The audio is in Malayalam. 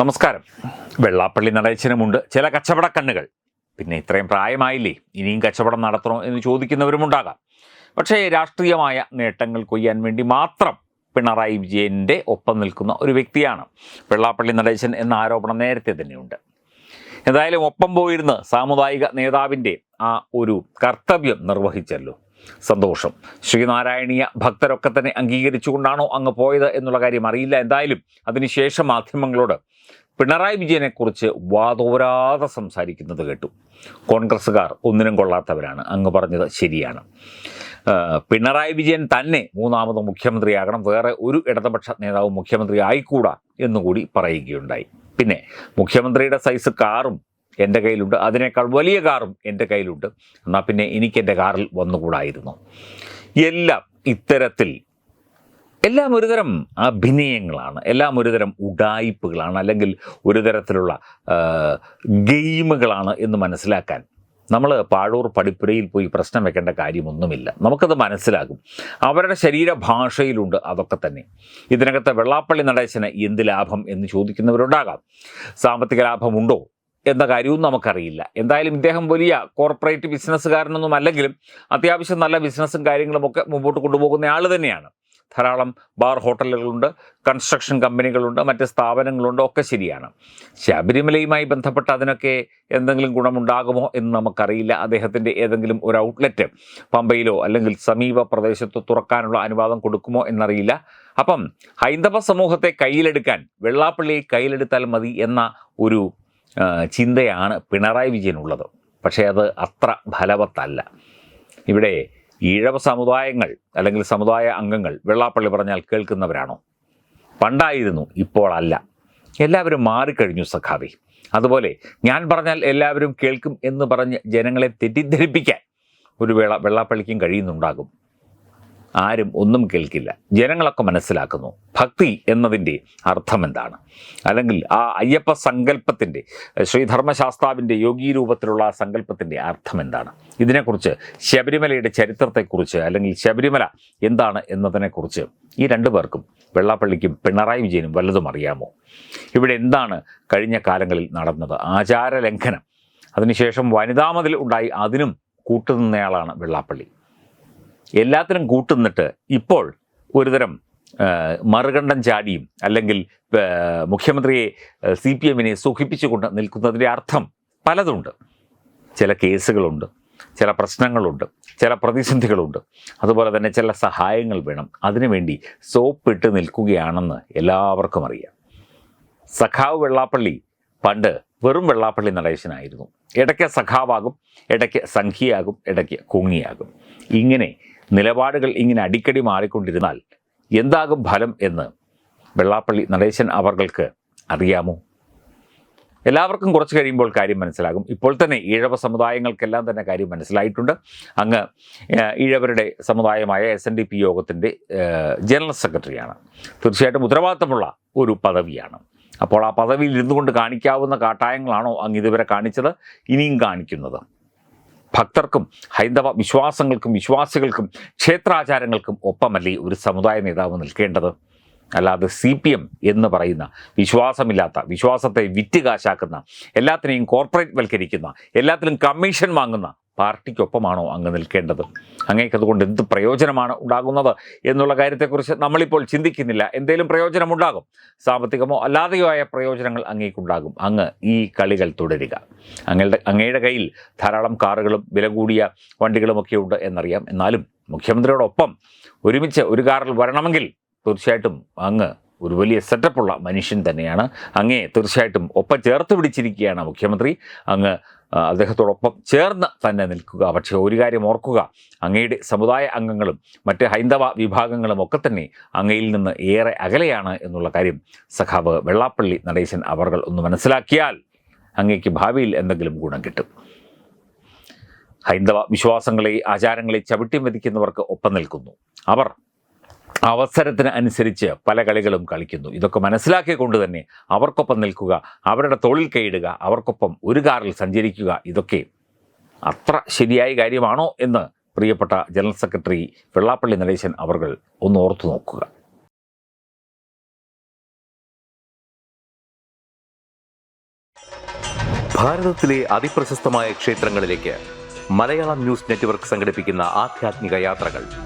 നമസ്കാരം. വെള്ളാപ്പള്ളി നടേശനുമുണ്ട്. ചില കച്ചവട കണ്ണുകൾ പിന്നെ ഇത്രയും പ്രായമായില്ലേ? ഇനിയും കച്ചവടം നടത്തണോ എന്ന് ചോദിക്കുന്നവരുമുണ്ടാകാം. പക്ഷേ രാഷ്ട്രീയമായ നേട്ടങ്ങൾ കൊയ്യാൻ വേണ്ടി മാത്രം പിണറായി വിജയന്റെ ഒപ്പം നിൽക്കുന്ന ഒരു വ്യക്തിയാണ് വെള്ളാപ്പള്ളി നടേശൻ എന്ന ആരോപണം നേരത്തെ തന്നെയുണ്ട്. എന്തായാലും ഒപ്പം പോയിരുന്ന് സാമുദായിക നേതാവിന്റെ ആ ഒരു കർത്തവ്യം നിർവഹിച്ചല്ലോ. സന്തോഷം. ശ്രീനാരായണീയ ഭക്തരൊക്കെ തന്നെ അംഗീകരിച്ചുകൊണ്ടാണോ അങ്ങ് പോയത് എന്നുള്ള കാര്യം അറിയില്ല. എന്തായാലും അതിനുശേഷം മാധ്യമങ്ങളോട് പിണറായി വിജയനെക്കുറിച്ച് വാതോരാതെ സംസാരിക്കുന്നത് കേട്ടു. കോൺഗ്രസ്സുകാർ ഒന്നിനും കൊള്ളാത്തവരാണ്. അങ്ങ് പറഞ്ഞത് ശരിയാണ്. പിണറായി വിജയൻ തന്നെ മൂന്നാമത് മുഖ്യമന്ത്രിയാകണം. വേറെ ഒരു ഇടതുപക്ഷ നേതാവും മുഖ്യമന്ത്രി ആയിക്കൂടാ എന്നുകൂടി പറയുകയുണ്ടായി. പിന്നെ മുഖ്യമന്ത്രിയുടെ സൈസ് കാറും എന്റെ കയ്യിലുണ്ട്. അതിനേക്കാൾ വലിയ കാറും എന്റെ കയ്യിലുണ്ട്. എന്നാൽ പിന്നെ എനിക്ക് എന്റെ കാറിൽ വന്നുകൂടായിരുന്നു. എല്ലാം ഇത്തരത്തിൽ എല്ലാം ഒരുതരം അഭിനയങ്ങളാണ്. എല്ലാം ഒരുതരം ഉഡായിപ്പുകളാണ് അല്ലെങ്കിൽ ഒരു തരത്തിലുള്ള ഗെയിമുകളാണ് എന്ന് മനസ്സിലാക്കാൻ. നമ്മൾ പാഴൂർ പടിപ്പുരയിൽ പോയി പ്രശ്നം വെക്കേണ്ട കാര്യമൊന്നുമില്ല. നമുക്കത് മനസ്സിലാകും. അവരുടെ ശരീരഭാഷയിലുണ്ട് അതൊക്കെ തന്നെ. ഇതിനകത്ത് വെള്ളാപ്പള്ളി നടേശന് എന്ത് ലാഭം എന്ന് ചോദിക്കുന്നവരുണ്ടാകാം. സാമ്പത്തിക ലാഭമുണ്ടോ? എന്ന കാര്യവും നമുക്കറിയില്ല. എന്തായാലും ഇദ്ദേഹം വലിയ കോർപ്പറേറ്റ് ബിസിനസ്സുകാരനൊന്നും അല്ലെങ്കിലും അത്യാവശ്യം നല്ല ബിസിനസ്സും കാര്യങ്ങളുമൊക്കെ മുമ്പോട്ട് കൊണ്ടുപോകുന്ന ആൾ തന്നെയാണ്. ധാരാളം ബാർ ഹോട്ടലുകളുണ്ട് കൺസ്ട്രക്ഷൻ കമ്പനികളുണ്ട് മറ്റ് സ്ഥാപനങ്ങളുണ്ട് ഒക്കെ ശരിയാണ്. ശബരിമലയുമായി ബന്ധപ്പെട്ട് അതിനൊക്കെ എന്തെങ്കിലും ഗുണമുണ്ടാകുമോ എന്ന് നമുക്കറിയില്ല. അദ്ദേഹത്തിന്റെ ഏതെങ്കിലും ഒരു ഔട്ട്ലെറ്റ് പമ്പയിലോ അല്ലെങ്കിൽ സമീപ പ്രദേശത്തോ തുറക്കാനുള്ള അനുവാദം കൊടുക്കുമോ എന്നറിയില്ല. അപ്പം ഹൈന്ദവ സമൂഹത്തെ കയ്യിലെടുക്കാൻ വെള്ളാപ്പള്ളിയെ കയ്യിലെടുത്താൽ മതി എന്ന ഒരു ചിന്തയാണ് പിണറായി വിജയനുള്ളത്. പക്ഷേ അത് അത്ര ഫലവത്തല്ല. ഇവിടെ ഈഴവ സമുദായങ്ങൾ അല്ലെങ്കിൽ സമുദായ അംഗങ്ങൾ വെള്ളാപ്പള്ളി പറഞ്ഞാൽ കേൾക്കുന്നവരാണോ? പണ്ടായിരുന്നു ഇപ്പോൾ അല്ല. എല്ലാവരും മാറിക്കഴിഞ്ഞു സഖാവി. അതുപോലെ ഞാൻ പറഞ്ഞാൽ എല്ലാവരും കേൾക്കും എന്ന് പറഞ്ഞ് ജനങ്ങളെ തെറ്റിദ്ധരിപ്പിക്കാൻ ഒരു വേള വെള്ളാപ്പള്ളിക്കും കഴിയുന്നുണ്ടാകും. ആരും ഒന്നും കേൾക്കില്ല. ജനങ്ങളൊക്കെ മനസ്സിലാക്കുന്നു. ഭക്തി എന്നതിന്റെ അർത്ഥം എന്താണ്? അല്ലെങ്കിൽ ആ അയ്യപ്പ സങ്കല്പത്തിന്റെ ശ്രീധർമ്മശാസ്താവിന്റെ യോഗീ രൂപത്തിലുള്ള ആ സങ്കല്പത്തിന്റെ അർത്ഥം എന്താണ്? ഇതിനെക്കുറിച്ച് ശബരിമലയുടെ ചരിത്രത്തെക്കുറിച്ച് അല്ലെങ്കിൽ ശബരിമല എന്താണ് എന്നതിനെക്കുറിച്ച് ഈ രണ്ടു പേർക്കും വെള്ളാപ്പള്ളിക്കും പിണറായി വിജയനും വല്ലതും അറിയാമോ? ഇവിടെ എന്താണ് കഴിഞ്ഞ കാലങ്ങളിൽ നടന്നത്? ആചാര ലംഘനം അതിനുശേഷം വനിതാമതിൽ ഉണ്ടായി. അതിനും കൂട്ടുനിന്നയാളാണ് വെള്ളാപ്പള്ളി. എല്ലാത്തിനും കൂട്ടുന്നിട്ട് ഇപ്പോൾ ഒരുതരം മറുകണ്ഠം ചാടിയും അല്ലെങ്കിൽ മുഖ്യമന്ത്രിയെ സി പി എമ്മിനെ സുഖിപ്പിച്ചുകൊണ്ട് നിൽക്കുന്നതിന്റെ അർത്ഥം പലതുണ്ട്. ചില കേസുകളുണ്ട് ചില പ്രശ്നങ്ങളുണ്ട് ചില പ്രതിസന്ധികളുണ്ട്. അതുപോലെ തന്നെ ചില സഹായങ്ങൾ വേണം. അതിനുവേണ്ടി സോപ്പിട്ട് നിൽക്കുകയാണെന്ന് എല്ലാവർക്കും അറിയാം. സഖാവ് വെള്ളാപ്പള്ളി പണ്ട് വെറും വെള്ളാപ്പള്ളി നടേശനായിരുന്നു. ഇടയ്ക്ക് സഖാവാകും ഇടയ്ക്ക് സംഖ്യയാകും ഇടയ്ക്ക് കുങ്ങിയാകും. ഇങ്ങനെ നിലപാടുകൾ ഇങ്ങനെ അടിക്കടി മാറിക്കൊണ്ടിരുന്നാൽ എന്താകും ഫലം എന്ന് വെള്ളാപ്പള്ളി നടേശൻ അവർക്ക് അറിയാമോ? എല്ലാവർക്കും കുറച്ച് കഴിയുമ്പോൾ കാര്യം മനസ്സിലാകും. ഇപ്പോൾ തന്നെ ഈഴവ സമുദായങ്ങൾക്കെല്ലാം തന്നെ കാര്യം മനസ്സിലായിട്ടുണ്ട്. അങ്ങ് ഈഴവരുടെ സമുദായമായ എസ് എൻ ഡി പി യോഗത്തിന്റെ ജനറൽ സെക്രട്ടറിയാണ്. തീർച്ചയായിട്ടും ഉത്തരവാദിത്തമുള്ള ഒരു പദവിയാണ്. അപ്പോൾ ആ പദവിയിൽ ഇരുന്നുകൊണ്ട് കാണിക്കാവുന്ന കാട്ടായങ്ങളാണോ അങ്ങ് ഇതുവരെ കാണിച്ചത്? ഇനിയും കാണിക്കുന്നത്. ഭക്തർക്കും ഹൈന്ദവ വിശ്വാസങ്ങൾക്കും വിശ്വാസികൾക്കും ക്ഷേത്രാചാരങ്ങൾക്കും ഒപ്പമല്ലേ ഒരു സമുദായ നേതാവ് നിൽക്കേണ്ടത്? അല്ലാതെ സി പി എം എന്ന് പറയുന്ന വിശ്വാസമില്ലാത്ത വിശ്വാസത്തെ വിറ്റ് കാശാക്കുന്ന എല്ലാത്തിനെയും കോർപ്പറേറ്റ് വൽക്കരിക്കുന്ന എല്ലാത്തിലും കമ്മീഷൻ വാങ്ങുന്ന പാർട്ടിക്കൊപ്പമാണോ അങ്ങ് നിൽക്കേണ്ടത്? അങ്ങേക്ക് അതുകൊണ്ട് എന്ത് പ്രയോജനമാണ് ഉണ്ടാകുന്നത് എന്നുള്ള കാര്യത്തെക്കുറിച്ച് നമ്മളിപ്പോൾ ചിന്തിക്കുന്നില്ല. എന്തേലും പ്രയോജനമുണ്ടാകും? സാമ്പത്തികമോ അല്ലാതെയോ ആയ പ്രയോജനങ്ങൾ അങ്ങേക്കുണ്ടാകും. അങ്ങ് ഈ കളികൾ തുടരുക. അങ്ങയുടെ അങ്ങയുടെ കയ്യിൽ ധാരാളം കാറുകളും വില കൂടിയ വണ്ടികളുമൊക്കെ ഉണ്ട് എന്നറിയാം. എന്നാലും മുഖ്യമന്ത്രിയോടൊപ്പം ഒരുമിച്ച് ഒരു കാറിൽ വരണമെങ്കിൽ തീർച്ചയായിട്ടും അങ്ങ് ഒരു വലിയ സെറ്റപ്പുള്ള മനുഷ്യൻ തന്നെയാണ്. അങ്ങേ തീർച്ചയായിട്ടും ഒപ്പം ചേർത്ത് പിടിച്ചിരിക്കുകയാണ് മുഖ്യമന്ത്രി. അങ്ങ് അദ്ദേഹത്തോടൊപ്പം ചേർന്ന് തന്നെ നിൽക്കുക. പക്ഷേ ഒരു കാര്യം ഓർക്കുക അങ്ങയുടെ സമുദായ അംഗങ്ങളും മറ്റ് ഹൈന്ദവ വിഭാഗങ്ങളും ഒക്കെ തന്നെ അങ്ങയിൽ നിന്ന് ഏറെ അകലെയാണ് എന്നുള്ള കാര്യം സഖാവ് വെള്ളാപ്പള്ളി നടേശൻ അവർകൾ ഒന്ന് മനസ്സിലാക്കിയാൽ അങ്ങേക്ക് ഭാവിയിൽ എന്തെങ്കിലും ഗുണം കിട്ടും. ഹൈന്ദവ വിശ്വാസങ്ങളെ ആചാരങ്ങളെ ചവിട്ടി മതിക്കുന്നവർക്ക് ഒപ്പം നിൽക്കുന്നു. അവർ അവസരത്തിന് അനുസരിച്ച് പല കളികളും കളിക്കുന്നു. ഇതൊക്കെ മനസ്സിലാക്കിക്കൊണ്ട് തന്നെ അവർക്കൊപ്പം നിൽക്കുക അവരുടെ തോളിൽ കൈയിടുക അവർക്കൊപ്പം ഒരു കാറിൽ സഞ്ചരിക്കുക ഇതൊക്കെ അത്ര ശരിയായ കാര്യമാണോ എന്ന് പ്രിയപ്പെട്ട ജനറൽ സെക്രട്ടറി വെള്ളാപ്പള്ളി നടേശൻ അവർ ഒന്ന് ഓർത്തു നോക്കുക. ഭാരതത്തിലെ അതിപ്രശസ്തമായ ക്ഷേത്രങ്ങളിലേക്ക് മലയാളം ന്യൂസ് നെറ്റ്വർക്ക് സംഘടിപ്പിക്കുന്ന ആധ്യാത്മിക യാത്രകൾ.